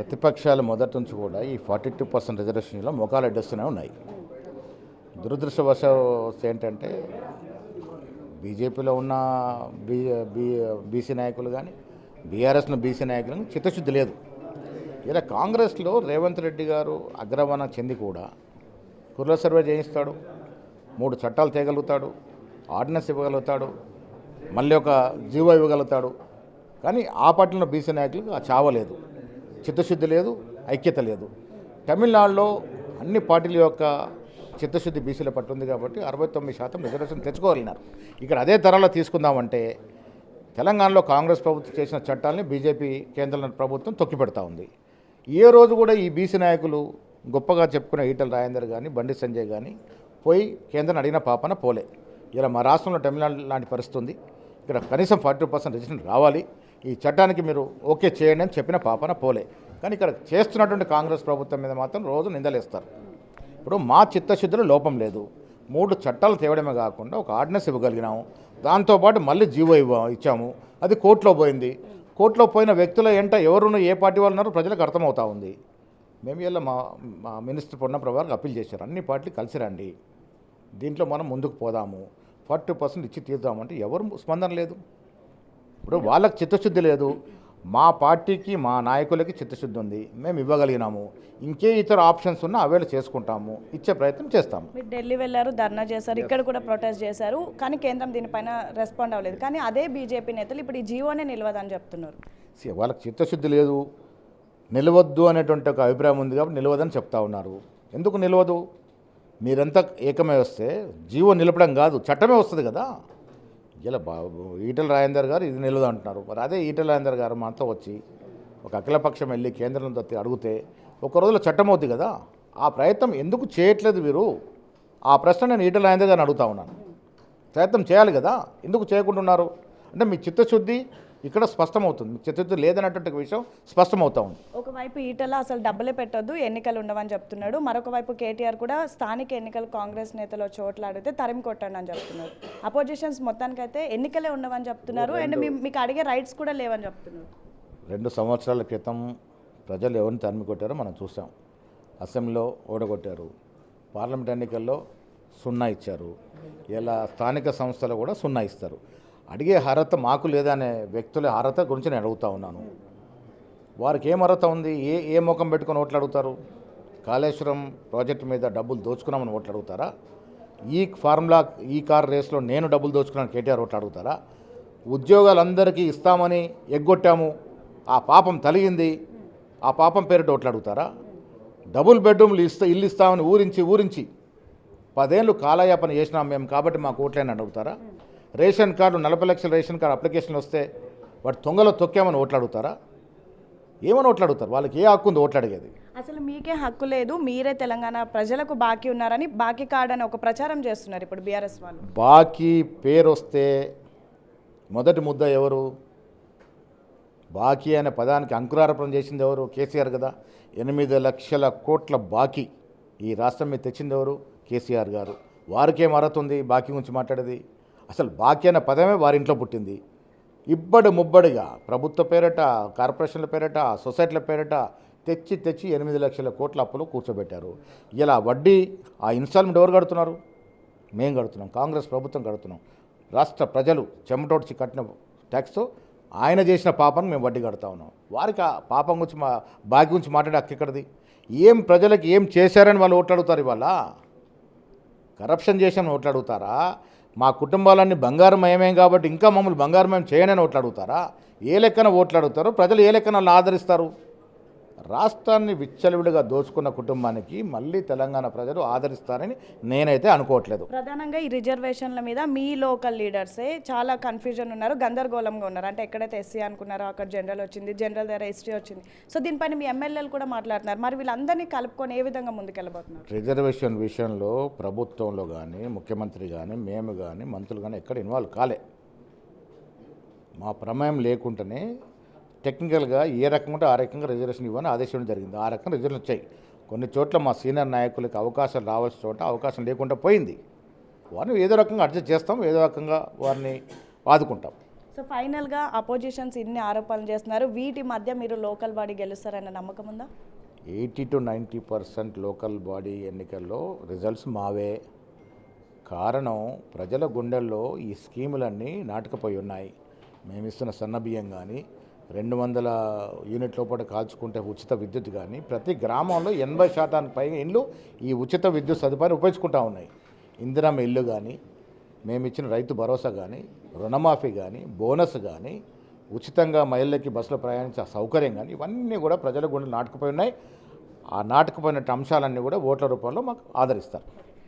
ప్రతిపక్షాలు మొదటి నుంచి కూడా ఈ ఫార్టీ టూ పర్సెంట్ రిజర్వేషన్లో ముఖాలు అడ్డొస్తూనే ఉన్నాయి. దురదృష్టవశాలు ఏంటంటే బీజేపీలో ఉన్న బీ బీ బీసీ నాయకులు కానీ బీఆర్ఎస్ను బీసీ నాయకులు కానీ చిత్తశుద్ధి లేదు. ఇలా కాంగ్రెస్లో రేవంత్ రెడ్డి గారు అగ్రవన చెంది కూడా కుర్ల సర్వే చేయిస్తాడు మూడు చట్టాలు తేగలుగుతాడు ఆర్డినెన్స్ ఇవ్వగలుగుతాడు మళ్ళీ ఒక జీవో ఇవ్వగలుగుతాడు. కానీ ఆ పార్టీలో బీసీ నాయకులకు ఆ చావలేదు. చిత్తశుద్ధి లేదు ఐక్యత లేదు. తమిళనాడులో అన్ని పార్టీల యొక్క చిత్తశుద్ధి బీసీల పట్టు ఉంది కాబట్టి అరవై తొమ్మిది శాతం రిజర్వేషన్ తెచ్చుకోగలిగినారు. ఇక్కడ అదే తరాలో తీసుకుందామంటే తెలంగాణలో కాంగ్రెస్ ప్రభుత్వం చేసిన చట్టాలని బీజేపీ కేంద్ర ప్రభుత్వం తొక్కిపెడతా ఉంది. ఏ రోజు కూడా ఈ బీసీ నాయకులు గొప్పగా చెప్పుకునే ఈటల రాజేందర్ కానీ బండి సంజయ్ కానీ పోయి కేంద్రం అడిగిన పాపన పోలే. ఇలా మా రాష్ట్రంలో తమిళనాడు లాంటి పరిస్థితి ఉంది. ఇక్కడ కనీసం ఫార్టీ పర్సెంట్ రిజర్వేషన్ రావాలి. ఈ చట్టానికి మీరు ఓకే చేయండి అని చెప్పిన పాపన పోలే. కానీ ఇక్కడ చేస్తున్నటువంటి కాంగ్రెస్ ప్రభుత్వం మీద మాత్రం రోజు నిందలేస్తారు. ఇప్పుడు మా చిత్తశుద్ధిలో లోపం లేదు. మూడు చట్టాలు తేవడమే కాకుండా ఒక ఆర్డినెన్స్ ఇవ్వగలిగినాము. దాంతోపాటు మళ్ళీ జీవో ఇవ్వ ఇచ్చాము. అది కోర్టులో పోయింది. కోర్టులో పోయిన వ్యక్తుల ఎంట ఎవరున్న ఏ పార్టీ వాళ్ళు ఉన్నారో ప్రజలకు అర్థమవుతా ఉంది. మేము ఇలా మా మా మినిస్టర్ పొన్న ప్రభాకర్ అప్పీల్ చేశారు. అన్ని పార్టీలు కలిసి రండి. దీంట్లో మనం ముందుకు పోదాము. ఫార్టీ పర్సెంట్ ఇచ్చి తీద్దామంటే ఎవరు స్పందన లేదు. ఇప్పుడు వాళ్ళకి చిత్తశుద్ధి లేదు. మా పార్టీకి మా నాయకులకి చిత్తశుద్ధి ఉంది. మేము ఇవ్వగలిగినాము. ఇంకే ఇతర ఆప్షన్స్ ఉన్నా అవేళ చేసుకుంటాము. ఇచ్చే ప్రయత్నం చేస్తాము. మీరు ఢిల్లీ వెళ్ళారు ధర్నా చేశారు ఇక్కడ కూడా ప్రొటెస్ట్ చేశారు కానీ కేంద్రం దీనిపైన రెస్పాండ్ అవ్వలేదు. కానీ అదే బీజేపీ నేతలు ఇప్పుడు ఈ జీవోనే నిలవదని చెప్తున్నారు. వాళ్ళకి చిత్తశుద్ధి లేదు. నిలవద్దు అనేటువంటి ఒక అభిప్రాయం ఉంది కాబట్టి నిలవదని చెప్తా ఉన్నారు. ఎందుకు నిలవదు? మీరంతా ఏకమై వస్తే జీవో నిలపడం కాదు చట్టమే వస్తుంది కదా. ఇలా బాబు ఈటల రాజేందర్ గారు ఇది నిలవదు అంటున్నారు మరి అదే ఈటల రాజేందర్ గారు మనతో వచ్చి ఒక అఖిలపక్షం వెళ్ళి కేంద్రం తత్తి అడిగితే ఒక రోజులో చట్టం అవుద్ది కదా. ఆ ప్రయత్నం ఎందుకు చేయట్లేదు వీరు? ఆ ప్రశ్న నేను ఈటల రాజేందర్ గారిని అడుగుతా ఉన్నాను. ప్రయత్నం చేయాలి కదా. ఎందుకు చేయకుంటున్నారు? అంటే మీ చిత్తశుద్ధి ఇక్కడ స్పష్టమవుతుంది. చిత్తశుద్ధి లేదన్నటువంటి విషయం స్పష్టమవుతా ఉంది. ఒకవైపు ఈటల అసలు డబ్బులే పెట్టొద్దు ఎన్నికలు ఉండవని చెప్తున్నాడు. మరొక వైపు కేటీఆర్ కూడా స్థానిక ఎన్నికలు కాంగ్రెస్ నేతలు చోట్ల అడిగితే తరిమి కొట్టండి అని చెప్తున్నారు అపోజిషన్స్ మొత్తానికైతే ఎన్నికలే ఉండవని చెప్తున్నారు. అండ్ మీకు అడిగే రైట్స్ కూడా లేవని చెప్తున్నారు. రెండు సంవత్సరాల క్రితం ప్రజలు ఎవరిని తరిమి కొట్టారో మనం చూసాం. అసెంబ్లీలో ఓడగొట్టారు. పార్లమెంట్ ఎన్నికల్లో సున్నా ఇచ్చారు. ఇలా స్థానిక సంస్థలు కూడా సున్నా ఇస్తారు. అడిగే అర్హత మాకు లేదనే వ్యక్తుల అర్హత గురించి నేను అడుగుతా ఉన్నాను. వారికి ఏం అర్హత ఉంది? ఏ ఏ ముఖం పెట్టుకొని ఓట్లు అడుగుతారు? కాళేశ్వరం ప్రాజెక్టు మీద డబ్బులు దోచుకున్నామని ఓట్లు అడుగుతారా? ఈ ఫార్ములా ఈ కార్ రేస్లో నేను డబ్బులు దోచుకున్నాను కేటీఆర్ ఓట్లు అడుగుతారా? ఉద్యోగాలందరికీ ఇస్తామని ఎగ్గొట్టాము. ఆ పాపం తలిగింది. ఆ పాపం పేరిట ఓట్లు అడుగుతారా? డబుల్ బెడ్రూమ్లు ఇస్తా ఇల్లు ఇస్తామని ఊరించి ఊరించి పదేళ్ళు కాలయాపన చేసినాం మేము కాబట్టి మాకు ఓట్లేని అడుగుతారా? రేషన్ కార్డు నలభై లక్షల రేషన్ కార్డు అప్లికేషన్ వస్తే వాటి తొంగలో తొక్కామని ఓట్లు అడుగుతారా ఏమని ఓట్లు అడుగుతారు వాళ్ళకి ఏ హక్కు ఉంది ఓట్లు అడిగేది అసలు మీకే హక్కు లేదు మీరే తెలంగాణ ప్రజలకు బాకీ ఉన్నారని బాకీ కార్డ్ అని ఒక ప్రచారం చేస్తున్నారు ఇప్పుడు బీఆర్ఎస్ వాళ్ళు. బాకీ పేరు వస్తే మొదటి ముద్ద ఎవరు? బాకీ అనే పదానికి అంకురార్పణ చేసింది ఎవరు? కేసీఆర్ కదా. ఎనిమిది లక్షల కోట్ల బాకీ ఈ రాష్ట్రం మీద తెచ్చింది ఎవరు? కేసీఆర్ గారు. వారికి అర్హత ఉంది బాకీ గురించి మాట్లాడేది. అసలు బాకీ అనే పదమే వారి ఇంట్లో పుట్టింది. ఇబ్బడి ముబ్బడిగా ప్రభుత్వ పేరట కార్పొరేషన్ల పేరట సొసైటీల పేరట తెచ్చి తెచ్చి ఎనిమిది లక్షల కోట్ల అప్పులు కూర్చోబెట్టారు. ఇలా వడ్డీ ఆ ఇన్స్టాల్మెంట్ ఎవరు కడుతున్నారు? మేము కడుతున్నాం. కాంగ్రెస్ ప్రభుత్వం కడుతున్నాం. రాష్ట్ర ప్రజలు చెమటోడ్చి కట్టిన ట్యాక్స్ ఆయన చేసిన పాపను మేము వడ్డీ కడతా ఉన్నాం. వారికి ఆ పాపం గురించి మా బాకీ గురించి మాట్లాడే అక్కడిది ఏం ప్రజలకు ఏం చేశారని వాళ్ళు ఓట్లాడుతారు ఇవాళ? కరప్షన్ చేశామని ఓట్లడుగుతారా? మా కుటుంబాలన్నీ బంగారమయమే కాబట్టి ఇంకా మమ్మల్ని బంగారమయం చేయనని ఓట్లు అడుగుతారా? ఏ లెక్కన ఓట్లు అడుగుతారు? ప్రజలు ఏ లెక్కన ఆదరిస్తారు? రాష్ట్రాన్ని విచ్చలవిడిగా దోచుకున్న కుటుంబానికి మళ్ళీ తెలంగాణ ప్రజలు ఆదరిస్తారని నేనైతే అనుకోవట్లేదు. ప్రధానంగా ఈ రిజర్వేషన్ల మీద మీ లోకల్ లీడర్సే చాలా కన్ఫ్యూజన్ ఉన్నారు గందరగోళంగా ఉన్నారు. అంటే ఎక్కడైతే ఎస్సీ అనుకున్నారో అక్కడ జనరల్ వచ్చింది జనరల్ దగ్గర ఎస్టీ వచ్చింది. సో దీనిపైన మీ ఎమ్మెల్యేలు కూడా మాట్లాడుతున్నారు. మరి వీళ్ళందరినీ కలుపుకొని ఏ విధంగా ముందుకెళ్ళబోతున్నారు? రిజర్వేషన్ విషయంలో ప్రభుత్వంలో కానీ ముఖ్యమంత్రి కానీ మేము కానీ మంత్రులు కానీ ఎక్కడ ఇన్వాల్వ్ కాలే. మా ప్రమేయం లేకుండానే టెక్నికల్గా ఏ రకంగా ఉంటే ఆ రకంగా రిజర్వేషన్ ఇవ్వని ఆదేశం జరిగింది. ఆ రకంగా రిజర్వేషన్ వచ్చాయి. కొన్ని చోట్ల మా సీనియర్ నాయకులకి అవకాశాలు రావాల్సిన చోట అవకాశం లేకుండా పోయింది. వారిని ఏదో రకంగా అడ్జస్ట్ చేస్తాం ఏదో రకంగా వారిని ఆదుకుంటాం. సో ఫైనల్గా అపోజిషన్స్ ఇన్ని ఆరోపణలు చేస్తున్నారు. వీటి మధ్య మీరు లోకల్ బాడీ గెలుస్తారన్న నమ్మకం ఉందా? Eighty to ninety percent local body ఎన్నికల్లో రిజల్ట్స్ మావే. కారణం ప్రజల గుండెల్లో ఈ స్కీములన్నీ నాటకపోయి ఉన్నాయి. మేము ఇస్తున్న సన్న బియ్యం కానీ రెండు వందల యూనిట్ లోపల కాల్చుకుంటే ఉచిత విద్యుత్ కానీ ప్రతి గ్రామంలో ఎనభై శాతానికి పైగా ఇండ్లు ఈ ఉచిత విద్యుత్ సదుపాయాన్ని ఉపయోగించుకుంటా ఉన్నాయి. ఇందిరా ఇల్లు కానీ మేము ఇచ్చిన రైతు భరోసా కానీ రుణమాఫీ కానీ బోనస్ కానీ ఉచితంగా మహిళలకి బస్సులో ప్రయాణించే సౌకర్యం కానీ ఇవన్నీ కూడా ప్రజల గుండెలు నాటుకుపోయి ఉన్నాయి. ఆ నాటుకుపోయిన అంశాలన్నీ కూడా ఓట్ల రూపంలో మాకు ఆదరిస్తారు.